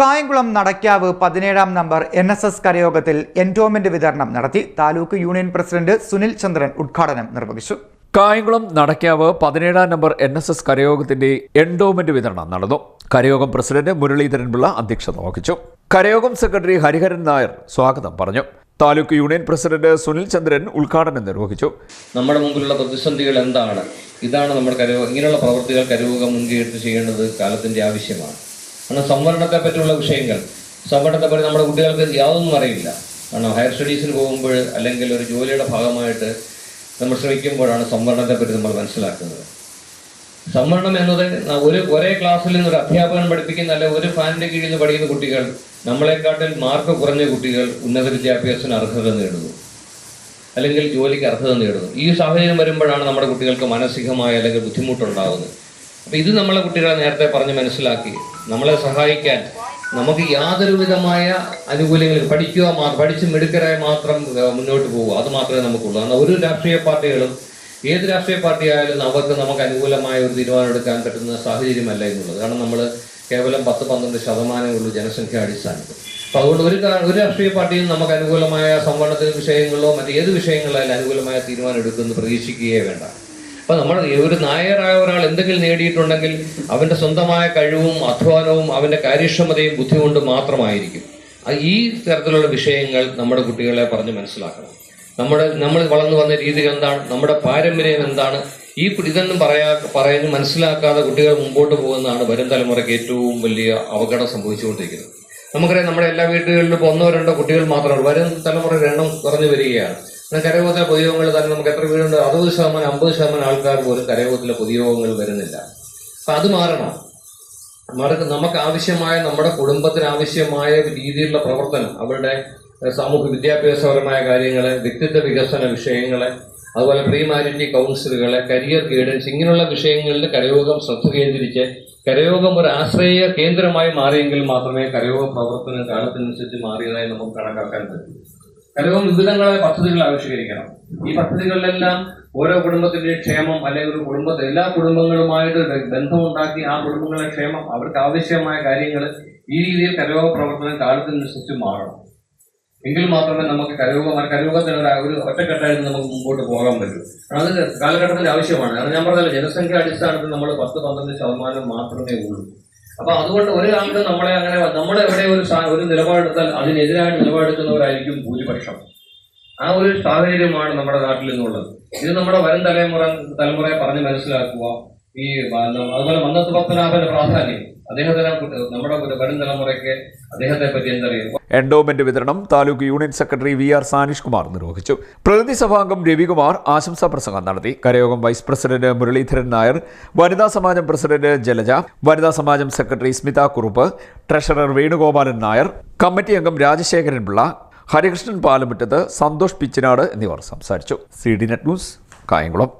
കായംകുളം നടക്കാവ് പതിനേഴാം number N S S കരയോഗത്തിൽ endowment വിതരണം നടത്തി. താലൂക്ക് യൂണിയൻ പ്രസിഡന്റ് സുനിൽ ചന്ദ്രൻ ഉദ്ഘാടനം നിർവഹിച്ചു. കായംകുളം നടക്കാവ് പതിനേഴാം നമ്പർ എൻ എസ് എസ് കരയോഗത്തിന്റെ എൻഡോമെന്റ് വിതരണം നടന്നു. കരയോഗം പ്രസിഡന്റ് മുരളീധരൻ പിള്ള അധ്യക്ഷത വഹിച്ചു. കരയോഗം സെക്രട്ടറി ഹരിഹരൻ നായർ സ്വാഗതം പറഞ്ഞു. താലൂക്ക് യൂണിയൻ പ്രസിഡന്റ് സുനിൽ ചന്ദ്രൻ ഉദ്ഘാടനം നിർവഹിച്ചു. നമ്മുടെ മുമ്പിലുള്ള പ്രതിസന്ധികൾ എന്താണ്? ഇതാണ് നമ്മുടെ കരയോഗം. ഇങ്ങനെയുള്ള പ്രവൃത്തികൾ കരയോഗം മുൻകൈയെടുത്ത് ചെയ്യേണ്ടത് കാലത്തിന്റെ ആവശ്യമാണ്. കാരണം സംവരണത്തെ പറ്റിയുള്ള വിഷയങ്ങൾ. സംവരണത്തെ പറ്റി നമ്മുടെ കുട്ടികൾക്ക് യാതൊന്നും അറിയില്ല. കാരണം ഹയർ സ്റ്റഡീസിന് പോകുമ്പോൾ അല്ലെങ്കിൽ ഒരു ജോലിയുടെ ഭാഗമായിട്ട് നമ്മൾ ശ്രമിക്കുമ്പോഴാണ് സംവരണത്തെ പറ്റി നമ്മൾ മനസ്സിലാക്കുന്നത്. സംവരണം എന്നത് ഒരു ഒരേ ക്ലാസ്സിൽ നിന്ന് ഒരു അധ്യാപകൻ പഠിപ്പിക്കുന്ന അല്ലെ ഒരു ഫാനിന്റെ കീഴിൽ നിന്ന് പഠിക്കുന്ന കുട്ടികൾ നമ്മളെക്കാട്ടിൽ മാർക്ക് കുറഞ്ഞ കുട്ടികൾ ഉന്നത വിദ്യാഭ്യാസത്തിന് അർഹത നേടുന്നു. അല്ലെങ്കിൽ ജോലിക്ക് അർഹത നേടുന്നു. ഈ സാഹചര്യം വരുമ്പോഴാണ് നമ്മുടെ കുട്ടികൾക്ക് മാനസികമായ അല്ലെങ്കിൽ ബുദ്ധിമുട്ടുണ്ടാകുന്നത് അപ്പോൾ ഇത് നമ്മളെ കുട്ടികളെ നേരത്തെ പറഞ്ഞ് മനസ്സിലാക്കി. നമ്മളെ സഹായിക്കാൻ നമുക്ക് യാതൊരു വിധമായ ആനുകൂല്യങ്ങളും പഠിക്കുക പഠിച്ച് മിടുക്കരായി മാത്രം മുന്നോട്ട് പോകുക അത് മാത്രമേ നമുക്കുള്ളൂ. കാരണം ഒരു രാഷ്ട്രീയ പാർട്ടികളും ഏത് രാഷ്ട്രീയ പാർട്ടി ആയാലും അവർക്ക് നമുക്ക് അനുകൂലമായ ഒരു തീരുമാനം എടുക്കാൻ പറ്റുന്ന സാഹചര്യമല്ല എന്നുള്ളത്. കാരണം നമ്മൾ കേവലം പത്ത് പന്ത്രണ്ട് ശതമാനമേ ഉള്ളൂ ജനസംഖ്യ അടിസ്ഥാനത്തിൽ. അപ്പൊ അതുകൊണ്ട് ഒരു ഒരു രാഷ്ട്രീയ പാർട്ടിയും നമുക്ക് അനുകൂലമായ സംവരണത്തിന് വിഷയങ്ങളിലോ മറ്റേത് വിഷയങ്ങളിലായാലും അനുകൂലമായ തീരുമാനം എടുക്കുമെന്ന് പ്രതീക്ഷിക്കുകയേ വേണ്ട. അപ്പൊ നമ്മൾ ഒരു നായരായ ഒരാൾ എന്തെങ്കിലും നേടിയിട്ടുണ്ടെങ്കിൽ അവന്റെ സ്വന്തമായ കഴിവും അധ്വാനവും അവന്റെ കാര്യക്ഷമതയും ബുദ്ധി കൊണ്ട് മാത്രമായിരിക്കും. ഈ തരത്തിലുള്ള വിഷയങ്ങൾ നമ്മുടെ കുട്ടികളെ പറഞ്ഞ് മനസ്സിലാക്കണം. നമ്മുടെ നമ്മൾ വളർന്നു വന്ന രീതികൾ എന്താണ്? നമ്മുടെ പാരമ്പര്യം എന്താണ്? ഈ ഇതൊന്നും പറയാ പറയുന്നു മനസ്സിലാക്കാതെ കുട്ടികൾ മുമ്പോട്ട് പോകുന്നതാണ് വരും തലമുറയ്ക്ക് ഏറ്റവും വലിയ അപകടം സംഭവിച്ചുകൊണ്ടിരിക്കുന്നത്. നമുക്കറിയാം നമ്മുടെ എല്ലാ വീടുകളിലും ഒന്നോ രണ്ടോ കുട്ടികൾ മാത്രമേ ഉള്ളൂ. വരും തലമുറയുടെ എണ്ണം കുറഞ്ഞു വരികയാണ്. കരയോഗത്തിലെ പൊതുയോഗങ്ങൾ തന്നെ നമുക്ക് എത്ര വീടുണ്ട്? അറുപത് ശതമാനം അമ്പത് ശതമാനം ആൾക്കാർ പോലും കരയോഗത്തിലെ പൊതുയോഗങ്ങൾ വരുന്നില്ല. അപ്പൊ അത് മാറണം. മറക്ക് നമുക്ക് ആവശ്യമായ നമ്മുടെ കുടുംബത്തിന് ആവശ്യമായ രീതിയിലുള്ള പ്രവർത്തനം അവരുടെ സാമൂഹ്യ വിദ്യാഭ്യാസപരമായ കാര്യങ്ങളെ വ്യക്തിത്വ വികസന വിഷയങ്ങളെ അതുപോലെ പ്രീ മാരിറ്റി കൗൺസിലുകളെ കരിയർ ഗൈഡൻസ് ഇങ്ങനെയുള്ള വിഷയങ്ങളിൽ കരയോഗം ശ്രദ്ധ കേന്ദ്രീകരിച്ച് കരയോഗം ഒരു ആശ്രയ കേന്ദ്രമായി മാറിയെങ്കിൽ മാത്രമേ കരയോഗ പ്രവർത്തനം കാലത്തിനനുസരിച്ച് മാറിയതായി നമുക്ക് കണക്കാക്കാൻ പറ്റൂ. കരയോഗം വിവിധങ്ങളായ പദ്ധതികൾ ആവിഷ്കരിക്കണം. ഈ പദ്ധതികളിലെല്ലാം ഓരോ കുടുംബത്തിന്റെ ക്ഷേമം അല്ലെങ്കിൽ ഒരു കുടുംബത്തെ എല്ലാ കുടുംബങ്ങളുമായിട്ട് ബന്ധമുണ്ടാക്കി ആ കുടുംബങ്ങളുടെ ക്ഷേമം അവർക്ക് ആവശ്യമായ കാര്യങ്ങൾ ഈ രീതിയിൽ കരയോഗ പ്രവർത്തനം കാലത്തിനനുസരിച്ച് മാറണം. എങ്കിൽ മാത്രമേ നമുക്ക് കരയോഗ കരയോഗത്തിനുള്ള ഒരു- ഒരു ഒറ്റക്കെട്ടായിട്ട് നമുക്ക് മുമ്പോട്ട് പോകാൻ പറ്റൂ. അത് കാലഘട്ടത്തിന്റെ ആവശ്യമാണ്. കാരണം ഞാൻ പറഞ്ഞല്ലോ ജനസംഖ്യ അടിസ്ഥാനത്തിൽ നമ്മൾ പത്ത് പന്ത്രണ്ട് ശതമാനം മാത്രമേ ഉള്ളൂ. അപ്പൊ അതുകൊണ്ട് ഒരാൾക്ക് നമ്മളെ അങ്ങനെ നമ്മൾ എവിടെ ഒരു ഒരു നിലപാടെടുത്താൽ അതിനെതിരായിട്ട് നിലപാടെടുക്കുന്നവരായിരിക്കും ഭൂരിപക്ഷം. ആ ഒരു സാഹചര്യമാണ് നമ്മുടെ നാട്ടിൽ നിന്നുള്ളത് ഇത് നമ്മുടെ വരും തലമുറ തലമുറയെ പറഞ്ഞ് മനസ്സിലാക്കുക. ഈ അതുപോലെ മന്നത്ത് പത്മനാഭന്റെ പ്രാധാന്യം നമ്മുടെ അദ്ദേഹത്തെ എൻഡോമെന്റ് വിതരണം taluk union secretary V R Sanish Kumar നിർവഹിച്ചു. പ്രതിനിധി സഭാംഗം രവികുമാർ ആശംസാ പ്രസംഗം നടത്തി. കരയോഗം വൈസ് പ്രസിഡന്റ് മുരളീധരൻ നായർ വനിതാ സമാജം പ്രസിഡന്റ് ജലജ വനിതാ സമാജം secretary Smitha Kurup treasurer Venugopalan Nair committee അംഗം രാജശേഖരൻ പിള്ള ഹരികൃഷ്ണൻ പാലമുറ്റത്ത് സന്തോഷ് പിച്ചിനാട് എന്നിവർ സംസാരിച്ചു. C D net news Kayamkulam.